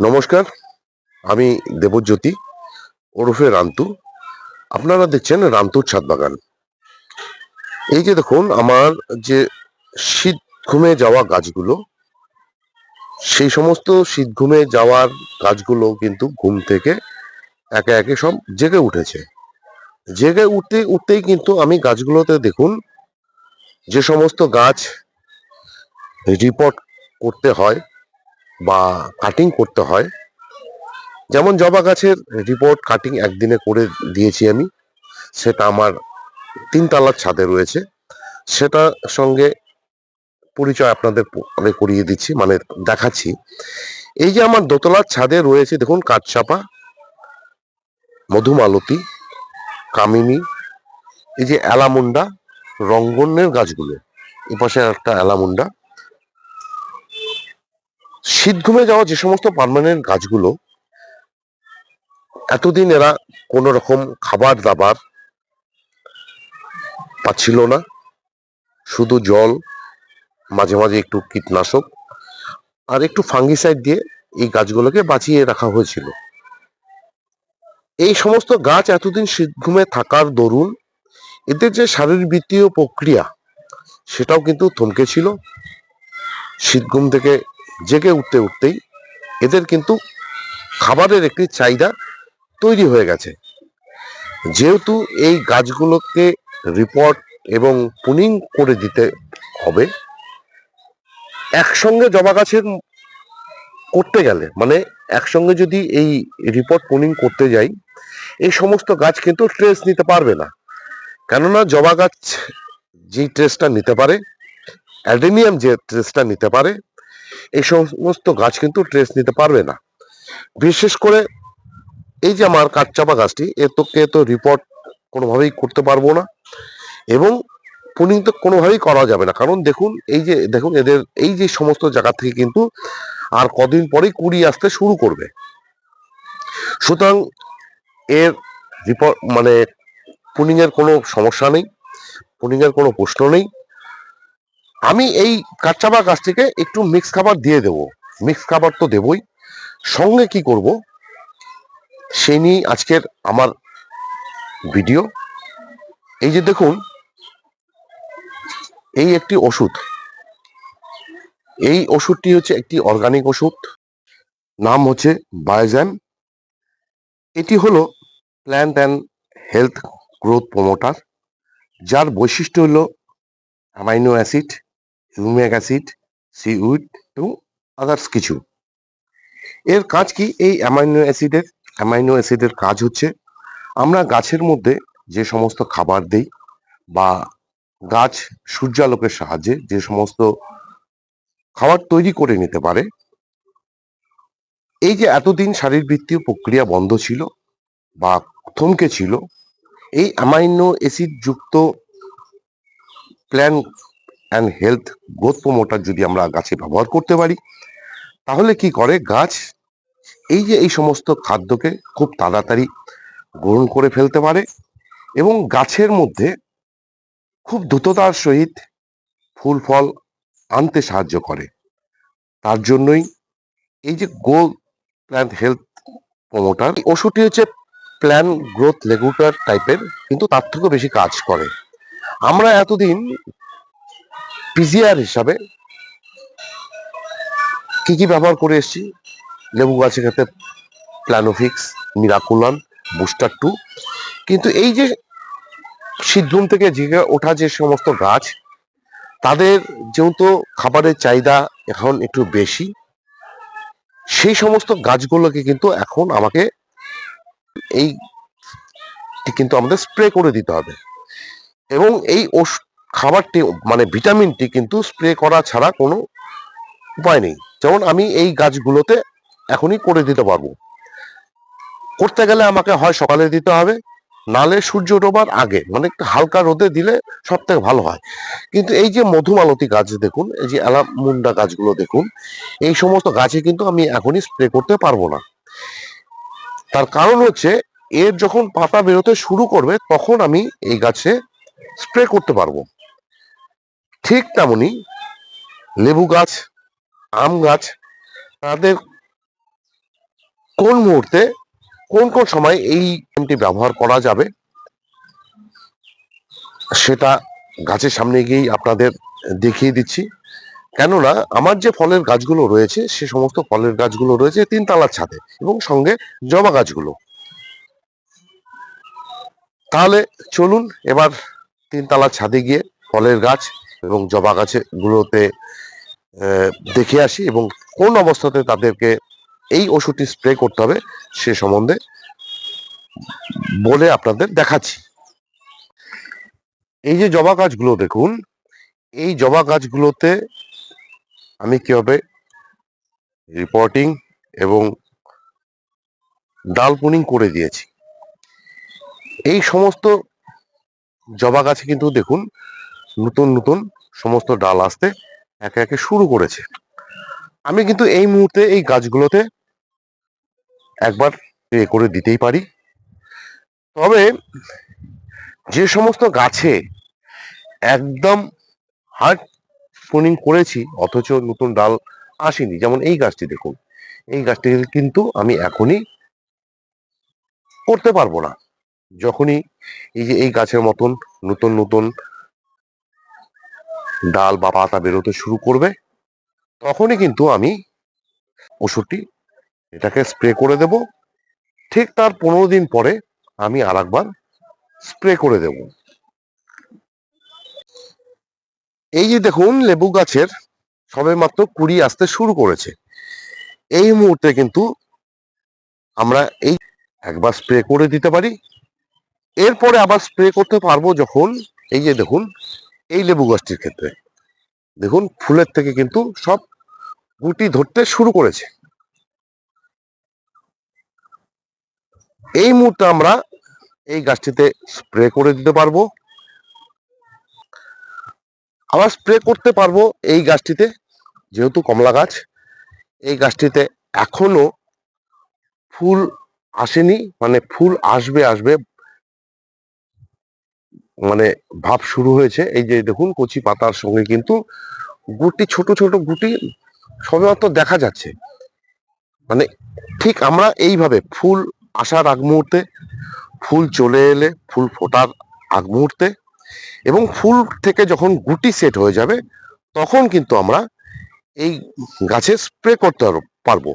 নমস্কার, আমি দেবজ্যোতি ওরফে রান্তু। আপনারা দেখছেন রান্তুর ছাদ বাগান। এই যে দেখুন, আমার যে শীত ঘুমে যাওয়া গাছগুলো, সেই সমস্ত শীত ঘুমে যাওয়ার গাছগুলো কিন্তু ঘুম থেকে একে একে সব জেগে উঠেছে। জেগে উঠতে, উঠতেই কিন্তু আমি গাছগুলোতে দেখুন, যে সমস্ত গাছ রিপোর্ট করতে হয় বা কাটিং করতে হয়। যেমন জবা গাছের রিপোর্ট কাটিং একদিনে করে দিয়েছি আমি। সেটা আমার তিনতলার ছাদে রয়েছে। সেটার সঙ্গে পরিচয় আপনাদের আমি করিয়ে দিচ্ছি মানে দেখাচ্ছি। এই যে আমার দোতলার ছাদে রয়েছে, দেখুন কাঠচাপা মধুমালতী, কামিনী, এই যে অ্যালামুন্ডা রঙ্গনের গাছগুলো। এ পাশে একটা অ্যালামুন্ডা। শীত ঘুমে যাওয়া যে সমস্ত পার্মানেন্ট গাছগুলো এতদিন এরা কোনো রকম খাবার দাবার পাচ্ছিল না। শুধু জল, মাঝে মাঝে একটু কীটনাশক আর একটু ফাঙ্গিসাইড দিয়ে এই গাছগুলোকে বাঁচিয়ে রাখা হয়েছিল। এই সমস্ত গাছ এতদিন শীত ঘুমে থাকার দরুন এদের যে শারীরবৃত্তীয় প্রক্রিয়া সেটাও কিন্তু থমকে ছিল। শীত ঘুম থেকে জেগে উঠতে উঠতেই এদের কিন্তু খাবারের একটি চাহিদা তৈরি হয়ে গেছে। যেহেতু এই গাছগুলোকে রিপোর্ট এবং পুনিং করে দিতে হবে, একসঙ্গে জবা গাছের করতে গেলে মানে একসঙ্গে যদি এই রিপোর্ট পুনিং করতে যাই, এই সমস্ত গাছ কিন্তু ট্রেস নিতে পারবে না। কেননা জবা গাছ যেই ট্রেসটা নিতে পারে, অ্যাডেনিয়াম যে ট্রেসটা নিতে পারে এই সমস্ত গাছ কিন্তু ট্রেস নিতে পারবে না। বিশেষ করে এই যে আমার কাঠচাপা গাছটি এর তোকে তো রিপোর্ট কোনোভাবেই করতে পারব না এবং পুনিং তো কোনোভাবেই করা যাবে না। কারণ দেখুন, এই যে, দেখুন এদের এই যে সমস্ত জায়গা থেকে কিন্তু আর কদিন পরেই কুড়ি আসতে শুরু করবে। সুতরাং এর রিপোর্ট মানে পুনিংয়ের কোনো সমস্যা নেই, পুনিংয়ের কোনো প্রশ্ন নেই। আমি এই কাচ্চাবা গাছটিকে একটু মিক্স খাবার দিয়ে দেব। মিক্স খাবার তো দেবই। সঙ্গে কি করব? সেই নিয়ে আজকের আমার ভিডিও এই যে দেখুন, এই একটি ওষুধ। এই ওষুধটি হচ্ছে একটি অর্গানিক ওষুধ। নাম হচ্ছে বায়োজ্যান এটি হলো plant and health growth promoter যার বৈশিষ্ট্য হলো amino acid humic acid seaweed এবং আদার্স কিছু। এর কাজ কি? এই অ্যামাইনো অ্যাসিডের অ্যামাইনো অ্যাসিডের কাজ হচ্ছে, আমরা গাছের মধ্যে যে সমস্ত খাবার দেই বা গাছ সূর্যালোকের সাহায্যে যে সমস্ত খাবার তৈরি করে নিতে পারে, এই যে এতদিন শারীরবৃত্তীয় প্রক্রিয়া বন্ধ ছিল বা থমকে ছিল, এই অ্যামাইনো অ্যাসিড যুক্ত plant and health growth promoter যদি আমরা গাছে ব্যবহার করতে পারি, তাহলে কি করে গাছ? এই যে এই সমস্ত খাদ্যকে খুব তাড়াতাড়ি গ্রহণ করে ফেলতে পারে এবং গাছের মধ্যে খুব দ্রুততার সহিত ফুল, ফল আনতে সাহায্য করে। তার জন্যই এই যে গো প্ল্যান্ট হেলথ প্রমোটার ওষুধটি হচ্ছে প্ল্যান গ্রোথ লেগুটার টাইপের কিন্তু তার থেকেও বেশি কাজ করে। আমরা এতদিন পিজিআর হিসাবে কি কি ব্যবহার করে এসেছি? লেবু গাছের ক্ষেত্রে প্ল্যানোফিক্স মিরাকুলান বুস্টার টু কিন্তু এই যে শীতঘুম থেকে জেগে ওঠা যে সমস্ত গাছ, তাদের যেহেতু খাবারের চাহিদা এখন একটু বেশি, সেই সমস্ত গাছগুলোকে কিন্তু এখন আমাকে এই কিন্তু আমাদের স্প্রে করে দিতে হবে। এবং এই খাবারটি মানে ভিটামিনটি কিন্তু স্প্রে করা ছাড়া কোনো উপায় নেই। যেমন আমি এই গাছগুলোতে এখনই করে দিতে পারব। করতে গেলে আমাকে হয় সকালে দিতে হবে, নালে সূর্য ডোবার আগে মানে একটু হালকা রোদে দিলে সব থেকে ভালো হয়। কিন্তু এই যে মধুমালতী গাছ দেখুন, এই যে অ্যালামুন্ডা গাছগুলো দেখুন, এই সমস্ত গাছে কিন্তু আমি এখনই স্প্রে করতে পারব না। তার কারণ হচ্ছে, এর যখন পাতা বেরোতে শুরু করবে, তখন আমি এই গাছে স্প্রে করতে পারব। ঠিক তেমনি লেবু গাছ, আম গাছ, তাদের কোন মুহূর্তে, কোন কোন সময় এই ক্রিমটি ব্যবহার করা যাবে, সেটা গাছের সামনে গিয়েই আপনাদের দেখিয়ে দিচ্ছি। কেননা, আমার যে ফলের গাছগুলো রয়েছে, সে সমস্ত ফলের গাছগুলো রয়েছে তিনতলার ছাদে এবং সঙ্গে জবা গাছগুলো। তাহলে চলুন এবার তিন তিনতলার ছাদে গিয়ে ফলের গাছ এবং জবা গাছগুলোতে দেখে আসি এবং কোন অবস্থাতে তাদেরকে এই ওষুধটি স্প্রে করতে হবে সে সম্বন্ধে বলে আপনাদের দেখাচ্ছি। এই যে জবা গাছগুলো দেখুন, এই জবা গাছগুলোতে আমি কীভাবে রিপোর্টিং এবং ডাল পুনিং করে দিয়েছি। এই সমস্ত জবা গাছে কিন্তু দেখুন নতুন নতুন সমস্ত ডাল আসতে একে একে শুরু করেছে। আমি কিন্তু এই মুহূর্তে এই গাছগুলোতে একবার স্প্রে করে দিতেই পারি। তবে যে সমস্ত গাছে একদম হার্ড প্রুনিং করেছি, অথচ নতুন ডাল আসেনি, যেমন এই গাছটি দেখুন। এই গাছটি কিন্তু আমি এখনই করতে পারব না। যখনই এই যে এই গাছের মতন নতুন নতুন ডাল বা পাতা বেরোতে শুরু করবে, তখনই কিন্তু আমি ওষুধটি এটাকে স্প্রে করে দেব। ঠিক তার পনেরো দিন পরে আমি আর একবার স্প্রে করে দেব। এই যে দেখুন, লেবু গাছের সবে মাত্র কুড়ি আসতে শুরু করেছে। এই মুহূর্তে কিন্তু আমরা এই একবার স্প্রে করে দিতে পারি। এরপরে আবার স্প্রে করতে পারব যখন, এই যে দেখুন এই লেবু গাছটির ক্ষেত্রে। দেখুন, ফুলের থেকে কিন্তু সব গুটি ধরতে শুরু করেছে। এই মুহূর্তে আমরা এই গাছটিতে স্প্রে করে দিতে পারব। আবার স্প্রে করতে পারব এই গাছটিতে, যেহেতু কমলা গাছ। এই গাছটিতে এখনও ফুল আসেনি মানে ফুল আসবে আসবে মানে ভাব শুরু হয়েছে। এই যে দেখুন, কচি পাতার সঙ্গে কিন্তু গুটি, ছোট ছোট গুটি সবেমাত্র দেখা যাচ্ছে। মানে ঠিক আমরা এইভাবে ফুল আসার আগ মুহূর্তে, ফুল চলে এলে, ফুল ফোটার আগ মুহূর্তে এবং ফুল থেকে যখন গুটি সেট হয়ে যাবে, তখন কিন্তু আমরা এই গাছে স্প্রে করতে পারব-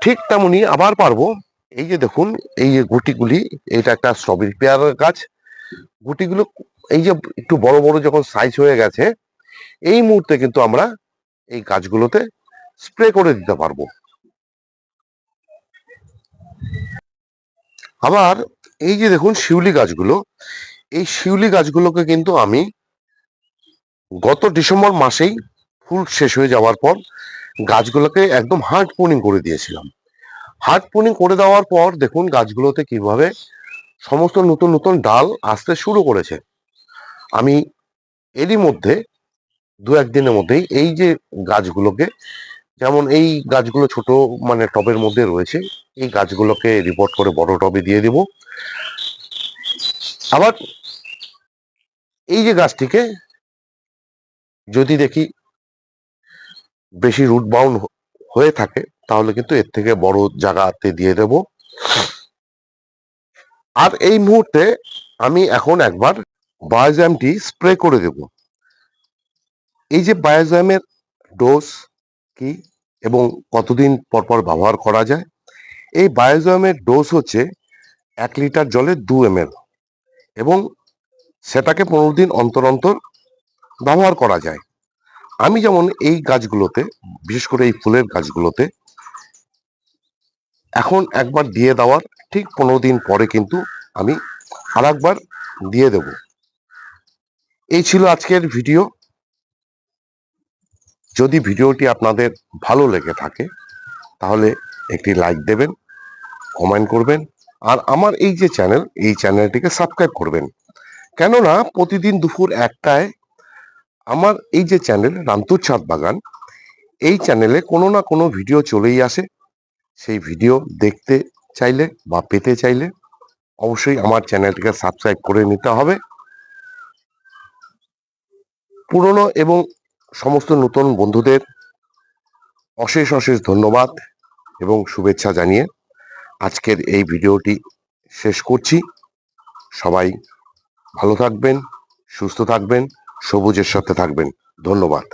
ঠিক তেমনই আবার পারব। এই যে দেখুন, এই যে গুটিগুলি, এটা একটা স্ট্রবেরি পেয়ারার গাছ। গুটিগুলো এই যে একটু বড় বড় যখন সাইজ হয়ে গেছে, এই মুহূর্তে কিন্তু আমরা এই গাছগুলোতে স্প্রে করে দিতে পারব। আবার এই যে দেখুন শিউলি গাছগুলো, এই শিউলি গাছগুলোকে কিন্তু আমি গত ডিসেম্বর মাসেই ফুল শেষ হয়ে যাওয়ার পর গাছগুলোকে একদম হার্ড পোনিং করে দিয়েছিলাম। হার্ড পোনিং করে দেওয়ার পর দেখুন গাছগুলোতে কীভাবে সমস্ত নতুন নতুন ডাল আসতে শুরু করেছে। আমি এরই মধ্যে দু একদিনের মধ্যেই এই যে গাছগুলোকে, যেমন এই গাছগুলো ছোট মানে টবের মধ্যে রয়েছে, এই গাছগুলোকে রিপোর্ট করে বড় টবে দিয়ে দেব। আবার এই যে গাছটিকে যদি দেখি বেশি রুট বাউন্ড হয়ে থাকে, তাহলে কিন্তু এর থেকে বড় জায়গাতে দিয়ে দেব। আর এই মুহূর্তে আমি এখন একবার বায়োজ্যামটি স্প্রে করে দেব। এই যে বায়োজ্যামের ডোজ কি এবং কতদিন পর পর ব্যবহার করা যায়? এই বায়োজ্যামের ডোজ হচ্ছে এক লিটার জলে দু এম এবং সেটাকে পনেরো দিন অন্তর অন্তর ব্যবহার করা যায়। আমি যেমন এই গাছগুলোতে, বিশেষ করে এই ফুলের গাছগুলোতে, এখন একবার দিয়ে দেওয়ার ঠিক পনেরো দিন পরে কিন্তু আমি আর একবার দিয়ে দেব। এই ছিল আজকের ভিডিও। যদি ভিডিওটি আপনাদের ভালো লেগে থাকে, তাহলে একটি লাইক দেবেন, কমেন্ট করবেন, আর আমার এই যে চ্যানেল, এই চ্যানেলটিকে সাবস্ক্রাইব করবেন। কেননা প্রতিদিন দুপুর একটায় আমার এই যে চ্যানেল, রামতুর ছাদ বাগান, এই চ্যানেলে কোনো না কোনো ভিডিও চলেই আসে। সেই ভিডিও দেখতে চাইলে বা পেতে চাইলে অবশ্যই আমার চ্যানেলটিকে সাবস্ক্রাইব করে নিতে হবে। পুরনো এবং সমস্ত নতুন বন্ধুদের অশেষ অশেষ ধন্যবাদ এবং শুভেচ্ছা জানিয়ে আজকের এই ভিডিওটি শেষ করছি। সবাই ভালো থাকবেন, সুস্থ থাকবেন, সবুজের সাথে থাকবেন। ধন্যবাদ।